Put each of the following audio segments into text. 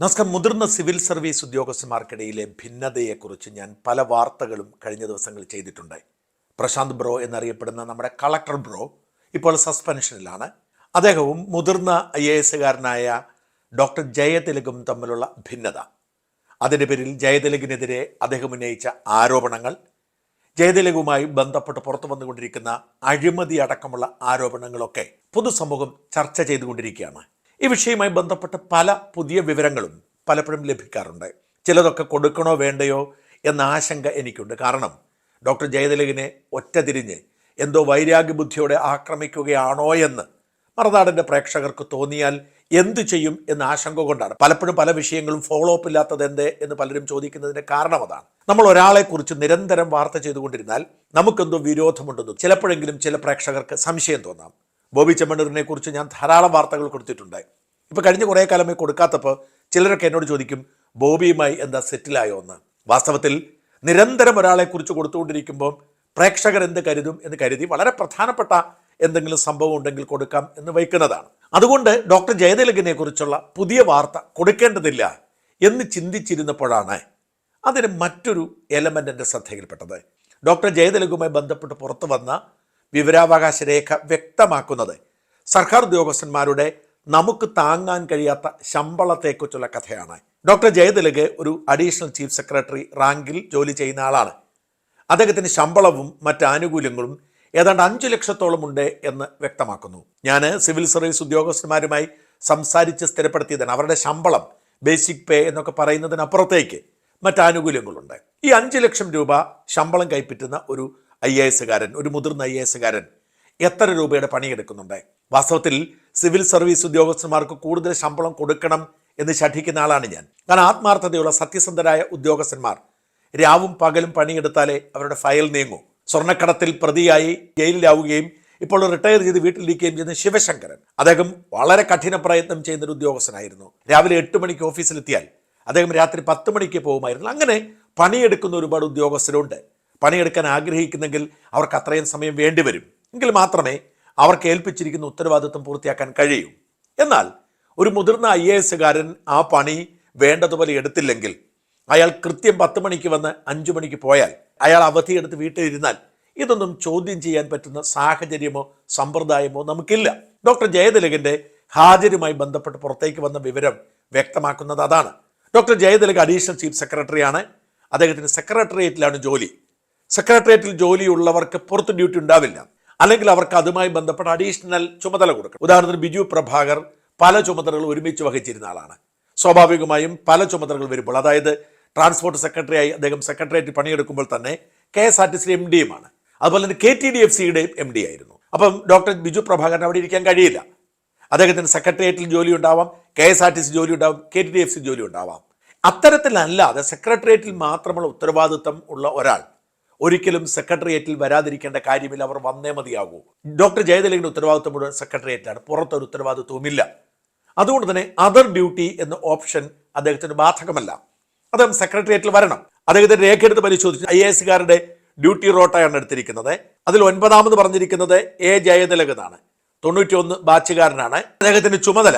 നമസ്കാരം. മുതിർന്ന civil service ഉദ്യോഗസ്ഥന്മാർക്കിടയിലെ ഭിന്നതയെക്കുറിച്ച് ഞാൻ പല വാർത്തകളും കഴിഞ്ഞ ദിവസങ്ങളിൽ ചെയ്തിട്ടുണ്ട്. പ്രശാന്ത് ബ്രോ എന്നറിയപ്പെടുന്ന നമ്മുടെ കളക്ടർ ബ്രോ ഇപ്പോൾ സസ്പെൻഷനിലാണ്. അദ്ദേഹവും മുതിർന്ന ഐ എ എസുകാരനായ ഡോക്ടർ ജയതിലകും തമ്മിലുള്ള ഭിന്നത. അതിന്റെ പേരിൽ ജയതിലകിനെതിരെ അദ്ദേഹം ഉന്നയിച്ച ആരോപണങ്ങൾ ജയതിലകുമായി ബന്ധപ്പെട്ട് പുറത്തു വന്നുകൊണ്ടിരിക്കുന്ന അഴിമതി അടക്കമുള്ള ആരോപണങ്ങളൊക്കെ പൊതുസമൂഹം ചർച്ച ചെയ്തുകൊണ്ടിരിക്കുകയാണ്. ഈ വിഷയവുമായി ബന്ധപ്പെട്ട് പല പുതിയ വിവരങ്ങളും പലപ്പോഴും ലഭിക്കാറുണ്ട്. ചിലതൊക്കെ കൊടുക്കണോ വേണ്ടയോ എന്ന ആശങ്ക എനിക്കുണ്ട്. കാരണം ഡോക്ടർ ജയതിലകിനെ ഒറ്റതിരിഞ്ഞ് എന്തോ വൈരാഗ്യബുദ്ധിയോടെ ആക്രമിക്കുകയാണോ എന്ന് മറുനാടിന്റെ പ്രേക്ഷകർക്ക് തോന്നിയാൽ എന്തു ചെയ്യും എന്ന ആശങ്ക കൊണ്ടാണ്. പലപ്പോഴും പല വിഷയങ്ങളും ഫോളോ അപ്പ് ഇല്ലാത്തത് എന്ത് എന്ന് പലരും ചോദിക്കുന്നതിന്റെ കാരണം അതാണ്. നമ്മൾ ഒരാളെക്കുറിച്ച് നിരന്തരം വാർത്ത ചെയ്തുകൊണ്ടിരുന്നാൽ നമുക്കെന്തോ വിരോധമുണ്ടെന്നും ചിലപ്പോഴെങ്കിലും ചില പ്രേക്ഷകർക്ക് സംശയം തോന്നാം. ബോബി ചെമ്മണ്ണൂരിനെ കുറിച്ച് ഞാൻ ധാരാളം വാർത്തകൾ കൊടുത്തിട്ടുണ്ട്. ഇപ്പൊ കഴിഞ്ഞ കുറേ കാലമായി കൊടുക്കാത്തപ്പോൾ ചിലരൊക്കെ എന്നോട് ചോദിക്കും ബോബിയുമായി എന്താ സെറ്റിലായോ എന്ന്? വാസ്തവത്തിൽ നിരന്തരം ഒരാളെക്കുറിച്ച് കൊടുത്തുകൊണ്ടിരിക്കുമ്പോൾ പ്രേക്ഷകർ എന്ത് കരുതും എന്ന് കരുതി വളരെ പ്രധാനപ്പെട്ട എന്തെങ്കിലും സംഭവം ഉണ്ടെങ്കിൽ കൊടുക്കാം എന്ന് വയ്ക്കുന്നതാണ്. അതുകൊണ്ട് ഡോക്ടർ ജയതിലകിനെ കുറിച്ചുള്ള പുതിയ വാർത്ത കൊടുക്കേണ്ടതില്ല എന്ന് ചിന്തിച്ചിരുന്നപ്പോഴാണ് അതിന് മറ്റൊരു എലമെന്റ് എന്റെ ശ്രദ്ധയിൽപ്പെട്ടത്. ഡോക്ടർ ജയതിലകുമായി ബന്ധപ്പെട്ട് പുറത്തു വന്ന വിവരാവകാശ രേഖ വ്യക്തമാക്കുന്നത്. സർക്കാർ ഉദ്യോഗസ്ഥന്മാരുടെ നമുക്ക് താങ്ങാൻ കഴിയാത്ത ശമ്പളത്തെക്കുറിച്ചുള്ള കഥയാണ്. ഡോക്ടർ ജയതിലക് ഒരു അഡീഷണൽ ചീഫ് സെക്രട്ടറി റാങ്കിൽ ജോലി ചെയ്യുന്ന ആളാണ്. അദ്ദേഹത്തിന് ശമ്പളവും മറ്റ് ആനുകൂല്യങ്ങളും ഏതാണ്ട് അഞ്ചു ലക്ഷത്തോളം ഉണ്ട് എന്ന് വ്യക്തമാക്കുന്നു. ഞാൻ സിവിൽ സർവീസ് ഉദ്യോഗസ്ഥന്മാരുമായി സംസാരിച്ച് സ്ഥിരപ്പെടുത്തിയതാണ്. അവരുടെ ശമ്പളം ബേസിക് പേ എന്നൊക്കെ പറയുന്നതിനപ്പുറത്തേക്ക് മറ്റ് ആനുകൂല്യങ്ങളുണ്ട്. ഈ അഞ്ച് ലക്ഷം രൂപ ശമ്പളം കൈപ്പറ്റുന്ന ഒരു ഐ എ എസുകാരൻ ഒരു മുതിർന്ന ഐ എ എസുകാരൻ എത്ര രൂപയുടെ പണിയെടുക്കുന്നുണ്ട് വാസ്തവത്തിൽ സിവിൽ സർവീസ് ഉദ്യോഗസ്ഥന്മാർക്ക് കൂടുതൽ ശമ്പളം കൊടുക്കണം എന്ന് ശഠിക്കുന്ന ആളാണ് ഞാൻ. കാരണം ആത്മാർത്ഥതയുള്ള സത്യസന്ധരായ ഉദ്യോഗസ്ഥന്മാർ. രാവും പകലും പണിയെടുത്താലേ അവരുടെ ഫയൽ നീങ്ങൂ. സ്വർണക്കടത്തിൽ പ്രതിയായി ജയിലിലാവുകയും ഇപ്പോൾ റിട്ടയർ ചെയ്ത് വീട്ടിലിരിക്കുകയും ചെയ്യുന്ന ശിവശങ്കരൻ. അദ്ദേഹം വളരെ കഠിന പ്രയത്നം ചെയ്യുന്ന ഒരു ഉദ്യോഗസ്ഥനായിരുന്നു. രാവിലെ എട്ട് മണിക്ക് ഓഫീസിലെത്തിയാൽ അദ്ദേഹം രാത്രി പത്ത് മണിക്ക് പോകുമായിരുന്നു. അങ്ങനെ പണിയെടുക്കുന്ന ഒരുപാട് ഉദ്യോഗസ്ഥരുണ്ട്. പണിയെടുക്കാൻ ആഗ്രഹിക്കുന്നെങ്കിൽ അവർക്ക് അത്രയും സമയം വേണ്ടിവരും എങ്കിൽ മാത്രമേ അവർക്ക് ഏൽപ്പിച്ചിരിക്കുന്ന ഉത്തരവാദിത്വം പൂർത്തിയാക്കാൻ കഴിയൂ. എന്നാൽ ഒരു മുതിർന്ന ഐ എ എസുകാരൻ ആ പണി വേണ്ടതുപോലെ എടുത്തില്ലെങ്കിൽ അയാൾ കൃത്യം പത്ത് മണിക്ക് വന്ന് അഞ്ചു മണിക്ക് പോയാൽ അയാൾ അവധിയെടുത്ത് വീട്ടിലിരുന്നാൽ ഇതൊന്നും ചോദ്യം ചെയ്യാൻ പറ്റുന്ന സാഹചര്യമോ സമ്പ്രദായമോ നമുക്കില്ല. ഡോക്ടർ ജയതിലകന്റെ ഹാജരുമായി ബന്ധപ്പെട്ട് പുറത്തേക്ക് വന്ന വിവരം വ്യക്തമാക്കുന്നത് അതാണ്. ഡോക്ടർ ജയതിലക് അഡീഷണൽ ചീഫ് സെക്രട്ടറിയാണ്. അദ്ദേഹത്തിന് സെക്രട്ടേറിയറ്റിലാണ് ജോലി. സെക്രട്ടേറിയറ്റിൽ ജോലിയുള്ളവർക്ക് പുറത്ത് ഡ്യൂട്ടി ഉണ്ടാവില്ല. അല്ലെങ്കിൽ അവർക്ക് അതുമായി ബന്ധപ്പെട്ട അഡീഷണൽ ചുമതല കൊടുക്കും ഉദാഹരണത്തിന് ബിജു പ്രഭാകർ പല ചുമതലകൾ ഒരുമിച്ച് വഹിച്ചിരുന്ന ആളാണ്. സ്വാഭാവികമായും പല ചുമതലകൾ വരുമ്പോൾ അതായത് ട്രാൻസ്പോർട്ട് സെക്രട്ടറിയായി അദ്ദേഹം സെക്രട്ടേറിയറ്റ് പണിയെടുക്കുമ്പോൾ തന്നെ K S R T C M ഡിയുമാണ്. അതുപോലെ തന്നെ കെ ടി ഡി എഫ് സിയുടെയും എം ഡി ആയിരുന്നു അപ്പം ഡോക്ടർ ബിജു പ്രഭാകരൻ അവിടെ ഇരിക്കാൻ കഴിയില്ല. അദ്ദേഹത്തിന് സെക്രട്ടേറിയറ്റിൽ ജോലി ഉണ്ടാവാം K S R T C ജോലി ഉണ്ടാവും K T D F C ജോലി ഉണ്ടാവാം അത്തരത്തിലല്ലാതെ സെക്രട്ടേറിയറ്റിൽ മാത്രമുള്ള ഉത്തരവാദിത്തം ഉള്ള ഒരാൾ ഒരിക്കലും സെക്രട്ടേറിയറ്റിൽ വരാതിരിക്കേണ്ട കാര്യമില്ല അവർ വന്നേ മതിയാകൂ. ഡോക്ടർ ജയതിലകിന്റെ ഉത്തരവാദിത്വം മുഴുവൻ സെക്രട്ടേറിയറ്റിലാണ് പുറത്തൊരു ഉത്തരവാദിത്വമില്ല അതുകൊണ്ട് തന്നെ അതർ ഡ്യൂട്ടി എന്ന ഓപ്ഷൻ അദ്ദേഹത്തിന് ബാധകമല്ല. അദ്ദേഹം സെക്രട്ടേറിയറ്റിൽ വരണം. അദ്ദേഹത്തിന്റെ രേഖ എടുത്ത് പരിശോധിച്ച് ഐ എ എസുകാരുടെ ഡ്യൂട്ടി റോട്ടയാണ് എടുത്തിരിക്കുന്നത്. അതിൽ ഒൻപതാമത് പറഞ്ഞിരിക്കുന്നത് എ ജയതിലക് എന്നാണ് തൊണ്ണൂറ്റി ഒന്ന് ബാച്ചുകാരനാണ്. അദ്ദേഹത്തിന്റെ ചുമതല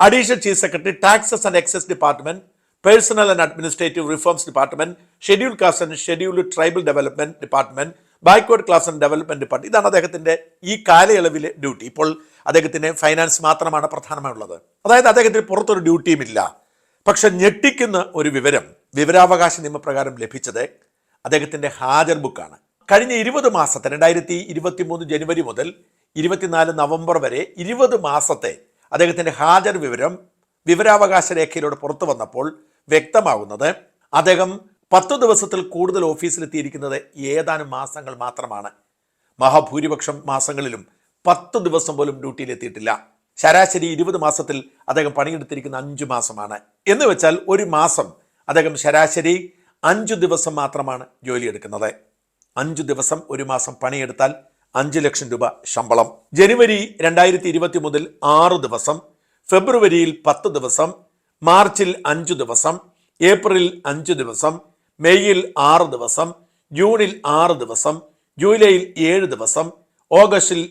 additional chief secretary taxes and excise department personnel and administrative reforms department schedule caste and scheduled tribal development department backward class and development department ഇതാണ് അദ്ദേഹത്തിന്റെ ഈ കാലയളവിലെ ഡ്യൂട്ടി ഇപ്പോൾ അദ്ദേഹത്തിന് ഫൈനാൻസ് മാത്രമാണ് പ്രധാനമായുള്ളത്. അതായത് അദ്ദേഹത്തിന് പുറത്തൊരു ഡ്യൂട്ടിയും ഇല്ല പക്ഷെ ഞെട്ടിക്കുന്ന ഒരു വിവരം വിവരാവകാശ നിയമപ്രകാരം ലഭിച്ചത് അദ്ദേഹത്തിന്റെ ഹാജർ ബുക്കാണ് കഴിഞ്ഞ ഇരുപത് മാസത്തെ രണ്ടായിരത്തി ഇരുപത്തി മൂന്ന് ജനുവരി മുതൽ ഇരുപത്തിനാല് നവംബർ വരെ ഇരുപത് മാസത്തെ അദ്ദേഹത്തിന്റെ ഹാജർ വിവരം വിവരാവകാശ രേഖയിലൂടെ പുറത്തു വന്നപ്പോൾ വ്യക്തമാകുന്നത് അദ്ദേഹം പത്ത് ദിവസത്തിൽ കൂടുതൽ ഓഫീസിലെത്തിയിരിക്കുന്നത് ഏതാനും മാസങ്ങൾ മാത്രമാണ്. മഹാഭൂരിപക്ഷം മാസങ്ങളിലും പത്ത് ദിവസം പോലും ഡ്യൂട്ടിയിലെത്തിയിട്ടില്ല. ശരാശരി ഇരുപത് മാസത്തിൽ അദ്ദേഹം പണിയെടുത്തിരിക്കുന്ന അഞ്ചു മാസമാണ്. എന്ന് വെച്ചാൽ ഒരു മാസം അദ്ദേഹം ശരാശരി അഞ്ചു ദിവസം മാത്രമാണ് ജോലിയെടുക്കുന്നത്. അഞ്ചു ദിവസം ഒരു മാസം പണിയെടുത്താൽ അഞ്ച് ലക്ഷം രൂപ ശമ്പളം. ജനുവരി രണ്ടായിരത്തി ഇരുപത്തി മുതൽ ആറ് ദിവസം ഫെബ്രുവരിയിൽ പത്ത് ദിവസം മാർച്ചിൽ അഞ്ചു ദിവസം ഏപ്രിൽ അഞ്ചു ദിവസം മെയ്യിൽ ആറ് ദിവസം ജൂണിൽ ആറ് ദിവസം ജൂലൈയിൽ ഏഴ് ദിവസം ഓഗസ്റ്റിൽ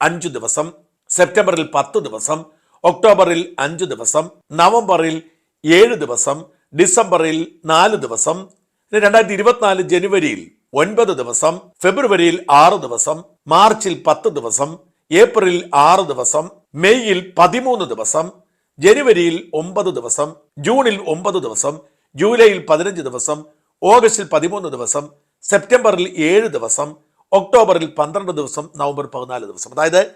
അഞ്ചു ദിവസം സെപ്റ്റംബറിൽ പത്ത് ദിവസം ഒക്ടോബറിൽ അഞ്ച് ദിവസം നവംബറിൽ ഏഴ് ദിവസം ഡിസംബറിൽ നാല് ദിവസം രണ്ടായിരത്തി ഇരുപത്തിനാല് ജനുവരിയിൽ ഒൻപത് ദിവസം ഫെബ്രുവരിയിൽ ആറ് ദിവസം മാർച്ചിൽ പത്ത് ദിവസം ഏപ്രിൽ ആറ് ദിവസം മെയ്യിൽ പതിമൂന്ന് ദിവസം ജനുവരിയിൽ ഒമ്പത് ദിവസം ജൂണിൽ ഒമ്പത് ദിവസം ജൂലൈയിൽ പതിനഞ്ച് ദിവസം ഓഗസ്റ്റിൽ പതിമൂന്ന് ദിവസം സെപ്റ്റംബറിൽ ഏഴ് ദിവസം ഒക്ടോബറിൽ പന്ത്രണ്ട് ദിവസം നവംബർ പതിനാല് ദിവസം. അതായത്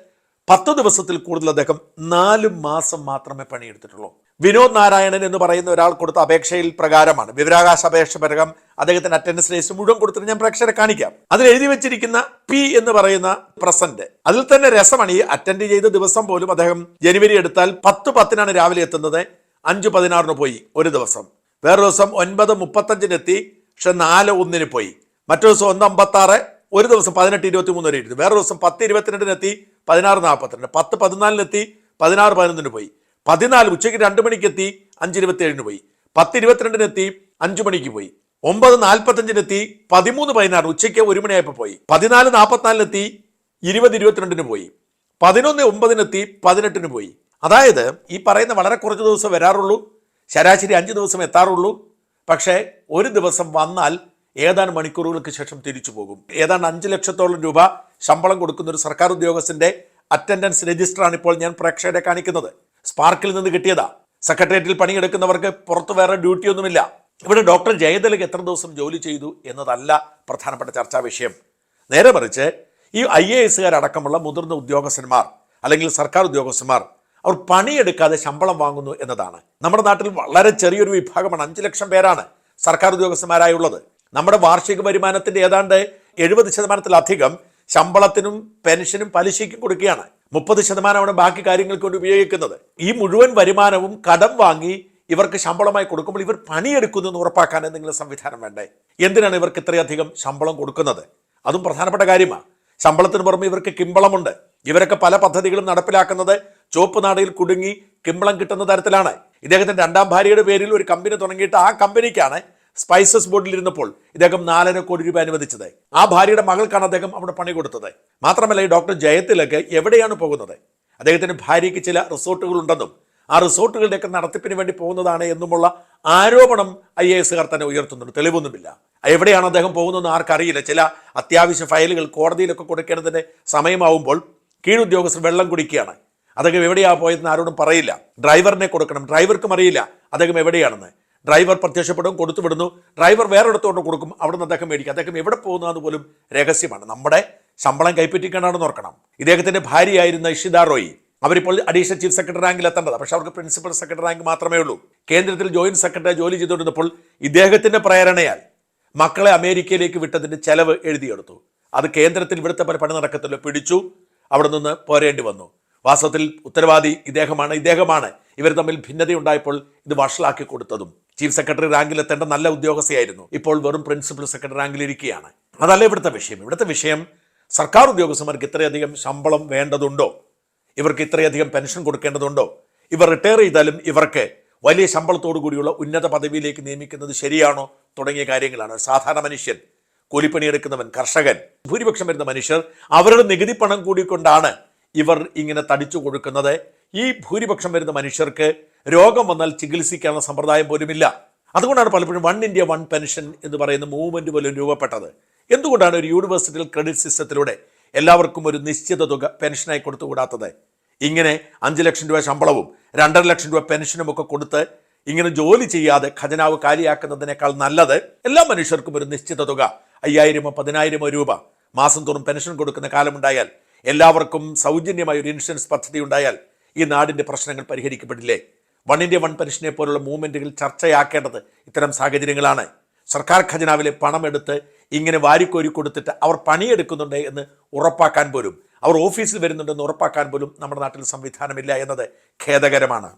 പത്ത് ദിവസത്തിൽ കൂടുതൽ അദ്ദേഹം നാല് മാസം മാത്രമേ പണിയെടുത്തിട്ടുള്ളൂ. വിനോദ് നാരായണൻ എന്ന് പറയുന്ന ഒരാൾ കൊടുത്ത അപേക്ഷയിൽ പ്രകാരമാണ്. വിവരാകാശ അപേക്ഷ പ്രകാരം അദ്ദേഹത്തിന്റെ അറ്റൻഡൻസ് ലേസ് മുഴുവൻ കൊടുത്തിട്ട് ഞാൻ പ്രേക്ഷകരെ കാണിക്കാം. അതിൽ എഴുതി വെച്ചിരിക്കുന്ന പി എന്ന് പറയുന്ന പ്രസന്റ്. അതിൽ തന്നെ രസമാണ് ഈ അറ്റൻഡ് ചെയ്ത ദിവസം പോലും അദ്ദേഹം ജനുവരി എടുത്താൽ പത്ത് പത്തിനാണ് രാവിലെ എത്തുന്നത്. അഞ്ച് പതിനാറിന് പോയി ഒരു ദിവസം. വേറെ ദിവസം ഒൻപത് മുപ്പത്തഞ്ചിനെത്തി പക്ഷെ നാല് ഒന്നിന് പോയി. മറ്റൊരു ദിവസം ഒന്ന് അമ്പത്തി ആറ് ഒരു ദിവസം പതിനെട്ട് ഇരുപത്തി മൂന്ന് വരെ ഇരുന്നു. വേറെ ദിവസം പത്ത് ഇരുപത്തിരണ്ടിനെത്തി പതിനാറ് നാൽപ്പത്തിരണ്ട് പത്ത് പതിനാലിനെത്തി പതിനാറ് പതിനൊന്നിന് പോയി. പതിനാല് ഉച്ചയ്ക്ക് രണ്ട് മണിക്ക് എത്തി അഞ്ച് ഇരുപത്തി ഏഴിന് പോയി. പത്ത് ഇരുപത്തിരണ്ടിന് എത്തി അഞ്ചു മണിക്ക് പോയി. ഒമ്പത് നാൽപ്പത്തഞ്ചിനെത്തി പതിമൂന്ന് പതിനാറ് ഉച്ചയ്ക്ക് ഒരു മണിയായപ്പോൾ പോയി. പതിനാല് നാൽപ്പത്തിനാലിനെത്തി ഇരുപത് ഇരുപത്തിരണ്ടിന് പോയി. പതിനൊന്ന് ഒമ്പതിനെത്തി പതിനെട്ടിന് പോയി. അതായത് ഈ പറയുന്ന വളരെ കുറച്ച് ദിവസം വരാറുള്ളൂ. ശരാശരി അഞ്ച് ദിവസം എത്താറുള്ളൂ. പക്ഷേ ഒരു ദിവസം വന്നാൽ ഏതാനും മണിക്കൂറുകൾക്ക് ശേഷം തിരിച്ചു പോകും. ഏതാണ്ട് അഞ്ച് ലക്ഷത്തോളം രൂപ ശമ്പളം കൊടുക്കുന്ന ഒരു സർക്കാർ ഉദ്യോഗസ്ഥന്റെ അറ്റൻഡൻസ് രജിസ്റ്ററാണ് ഇപ്പോൾ ഞാൻ പ്രേക്ഷകരെ കാണിക്കുന്നത്. സ്പാർക്കിൽ നിന്ന് കിട്ടിയതാ. സെക്രട്ടേറിയറ്റിൽ പണിയെടുക്കുന്നവർക്ക് പുറത്ത് വേറെ ഡ്യൂട്ടിയൊന്നുമില്ല. ഇവിടെ ഡോക്ടർ ജയതിലക് എത്ര ദിവസം ജോലി ചെയ്തു എന്നതല്ല പ്രധാനപ്പെട്ട ചർച്ചാ വിഷയം. നേരെ മറിച്ച് ഈ ഐ എ എസുകാരടക്കമുള്ള മുതിർന്ന ഉദ്യോഗസ്ഥന്മാർ അല്ലെങ്കിൽ സർക്കാർ ഉദ്യോഗസ്ഥന്മാർ അവർ പണിയെടുക്കാതെ ശമ്പളം വാങ്ങുന്നു എന്നതാണ്. നമ്മുടെ നാട്ടിൽ വളരെ ചെറിയൊരു വിഭാഗമാണ് അഞ്ച് ലക്ഷം പേരാണ് സർക്കാർ ഉദ്യോഗസ്ഥന്മാരായുള്ളത്. നമ്മുടെ വാർഷിക വരുമാനത്തിന്റെ ഏതാണ്ട് എഴുപത് ശതമാനത്തിലധികം ശമ്പളത്തിനും പെൻഷനും പലിശയ്ക്കും കൊടുക്കുകയാണ്. മുപ്പത് ശതമാനമാണ് ബാക്കി കാര്യങ്ങൾക്ക് വേണ്ടി ഉപയോഗിക്കുന്നത്. ഈ മുഴുവൻ വരുമാനവും കടം വാങ്ങി ഇവർക്ക് ശമ്പളമായി കൊടുക്കുമ്പോൾ ഇവർ പണിയെടുക്കുന്നു എന്ന് ഉറപ്പാക്കാൻ എന്തെങ്കിലും സംവിധാനം വേണ്ടേ? എന്തിനാണ് ഇവർക്ക് ഇത്രയധികം ശമ്പളം കൊടുക്കുന്നത്? അതും പ്രധാനപ്പെട്ട കാര്യമാണ് ശമ്പളത്തിന് പുറമെ ഇവർക്ക് കിമ്പളമുണ്ട്. ഇവരൊക്കെ പല പദ്ധതികളും നടപ്പിലാക്കുന്നത് ചുവപ്പ് നാടയിൽ കുടുങ്ങി കിമ്പളം കിട്ടുന്ന തരത്തിലാണ്. ഇദ്ദേഹത്തിന്റെ രണ്ടാം ഭാര്യയുടെ പേരിൽ ഒരു കമ്പനി തുടങ്ങിയിട്ട് ആ കമ്പനിക്കാണ് സ്പൈസസ് ബോർഡിൽ ഇരുന്നപ്പോൾ ഇദ്ദേഹം നാലര കോടി രൂപ അനുവദിച്ചത് ആ ഭാര്യയുടെ മകൾക്കാണ് അദ്ദേഹം അവിടെ പണി കൊടുത്തത് മാത്രമല്ല ഈ ഡോക്ടർ ജയത്തിലൊക്കെ എവിടെയാണ് പോകുന്നത്? അദ്ദേഹത്തിന് ഭാര്യയ്ക്ക് ചില റിസോർട്ടുകൾ ഉണ്ടെന്നും ആ റിസോർട്ടുകളുടെയൊക്കെ നടത്തിപ്പിന് വേണ്ടി പോകുന്നതാണ് എന്നുമുള്ള ആരോപണം ഐ എ എസുകാർ തന്നെ ഉയർത്തുന്നുണ്ട്. തെളിവൊന്നുമില്ല. എവിടെയാണ് അദ്ദേഹം പോകുന്നതെന്ന് ആർക്കറിയില്ല. ചില അത്യാവശ്യ ഫയലുകൾ കോടതിയിലൊക്കെ കൊടുക്കേണ്ടതിന്റെ സമയമാവുമ്പോൾ കീഴുദ്യോഗസ്ഥർ വെള്ളം കുടിക്കുകയാണ്. അദ്ദേഹം എവിടെയാണ് പോയതെന്ന് ആരോടും പറയില്ല. ഡ്രൈവറിനെ കൊടുക്കണം. ഡ്രൈവർക്കും അറിയില്ല അദ്ദേഹം എവിടെയാണെന്ന്. ഡ്രൈവർ പ്രത്യക്ഷപ്പെടും കൊടുത്തു വിടുന്നു. ഡ്രൈവർ വേറെ ഇടത്തോട്ട് കൊടുക്കും അവിടെ നിന്ന് അദ്ദേഹം മേടിക്കും. അദ്ദേഹം എവിടെ പോകുന്നതെന്ന് പോലും രഹസ്യമാണ്. നമ്മുടെ ശമ്പളം കൈപ്പറ്റിക്കണമെന്ന് ഓർക്കണം. ഇദ്ദേഹത്തിന്റെ ഭാര്യയായിരുന്ന ഇഷിത റോയി. അവരിപ്പോൾ അഡീഷണൽ ചീഫ് സെക്രട്ടറി റാങ്കിൽ എത്തേണ്ടത് പക്ഷേ അവർക്ക് പ്രിൻസിപ്പൽ സെക്രട്ടറി റാങ്ക് മാത്രമേ ഉള്ളൂ. കേന്ദ്രത്തിൽ ജോയിന്റ് സെക്രട്ടറി ജോലി ചെയ്തുകൊണ്ടിരുന്നപ്പോൾ ഇദ്ദേഹത്തിന്റെ പ്രേരണയാൽ മക്കളെ അമേരിക്കയിലേക്ക് വിട്ടതിന്റെ ചെലവ് എഴുതിയെടുത്തു. അത് കേന്ദ്രത്തിൽ ഇവിടുത്തെ പണി നടക്കത്തില്ല. പിടിച്ചു. അവിടെ നിന്ന് പോരേണ്ടി വന്നു. വാസ്തവത്തിൽ ഉത്തരവാദി ഇദ്ദേഹമാണ്. ഇദ്ദേഹമാണ് ഇവർ തമ്മിൽ ഭിന്നതയുണ്ടായപ്പോൾ ഇത് വഷളാക്കി കൊടുത്തതും. ചീഫ് സെക്രട്ടറി റാങ്കിൽ എത്തേണ്ട നല്ല ഉദ്യോഗസ്ഥയായിരുന്നു. ഇപ്പോൾ വെറും പ്രിൻസിപ്പൽ സെക്രട്ടറി റാങ്കിൽ ഇരിക്കുകയാണ്. അതല്ല ഇവിടുത്തെ വിഷയം. ഇവിടുത്തെ വിഷയം സർക്കാർ ഉദ്യോഗസ്ഥന്മാർക്ക് ഇത്രയധികം ശമ്പളം വേണ്ടതുണ്ടോ? ഇവർക്ക് ഇത്രയധികം പെൻഷൻ കൊടുക്കേണ്ടതുണ്ടോ? ഇവർ റിട്ടയർ ചെയ്താലും ഇവർക്ക് വലിയ ശമ്പളത്തോടു കൂടിയുള്ള ഉന്നത പദവിയിലേക്ക് നിയമിക്കുന്നത് ശരിയാണോ? തുടങ്ങിയ കാര്യങ്ങളാണ്. സാധാരണ മനുഷ്യൻ കൂലിപ്പണിയെടുക്കുന്നവൻ കർഷകൻ ഭൂരിപക്ഷം വരുന്ന മനുഷ്യർ അവരുടെ നികുതി പണം കൂടിക്കൊണ്ടാണ് ഇവർ ഇങ്ങനെ തടിച്ചു കൊടുക്കുന്നത് ഈ ഭൂരിപക്ഷം വരുന്ന മനുഷ്യർക്ക് രോഗം വന്നാൽ ചികിത്സിക്കാനുള്ള സമ്പ്രദായം പോലുമില്ല. അതുകൊണ്ടാണ് പലപ്പോഴും വൺ ഇന്ത്യ വൺ പെൻഷൻ എന്ന് പറയുന്ന മൂവ്മെന്റ് പോലും രൂപപ്പെട്ടത്. എന്തുകൊണ്ടാണ് ഒരു യൂണിവേഴ്സിറ്റിയിൽ ക്രെഡിറ്റ് സിസ്റ്റത്തിലൂടെ എല്ലാവർക്കും ഒരു നിശ്ചിത തുക പെൻഷനായി കൊടുത്തുകൂടാത്തത്? ഇങ്ങനെ അഞ്ച് ലക്ഷം രൂപ ശമ്പളവും രണ്ടര ലക്ഷം രൂപ പെൻഷനും ഒക്കെ കൊടുത്ത് ഇങ്ങനെ ജോലി ചെയ്യാതെ ഖജനാവ് കാലിയാക്കുന്നതിനേക്കാൾ നല്ലത് എല്ലാ മനുഷ്യർക്കും ഒരു നിശ്ചിത തുക അയ്യായിരമോ പതിനായിരമോ രൂപ മാസം തോറും പെൻഷൻ കൊടുക്കുന്ന കാലമുണ്ടായാൽ എല്ലാവർക്കും സൗജന്യമായ ഒരു ഇൻഷുറൻസ് പദ്ധതി ഉണ്ടായാൽ ഈ നാടിന്റെ പ്രശ്നങ്ങൾ പരിഹരിക്കപ്പെടില്ലേ? വൺ ഇന്ത്യ വൺ പെൻഷനെ പോലുള്ള മൂവ്മെന്റുകൾ ചർച്ചയാക്കേണ്ടത് ഇത്തരം സാഹചര്യങ്ങളാണ്. സർക്കാർ ഖജനാവിലെ പണം എടുത്ത് ഇങ്ങനെ വാരിക്കോരി കൊടുത്തിട്ട് അവർ പണിയെടുക്കുന്നുണ്ട് എന്ന് ഉറപ്പാക്കാൻ പോലും അവർ ഓഫീസിൽ വരുന്നുണ്ടെന്ന് ഉറപ്പാക്കാൻ പോലും നമ്മുടെ നാട്ടിൽ സംവിധാനമില്ല എന്നത് ഖേദകരമാണ്.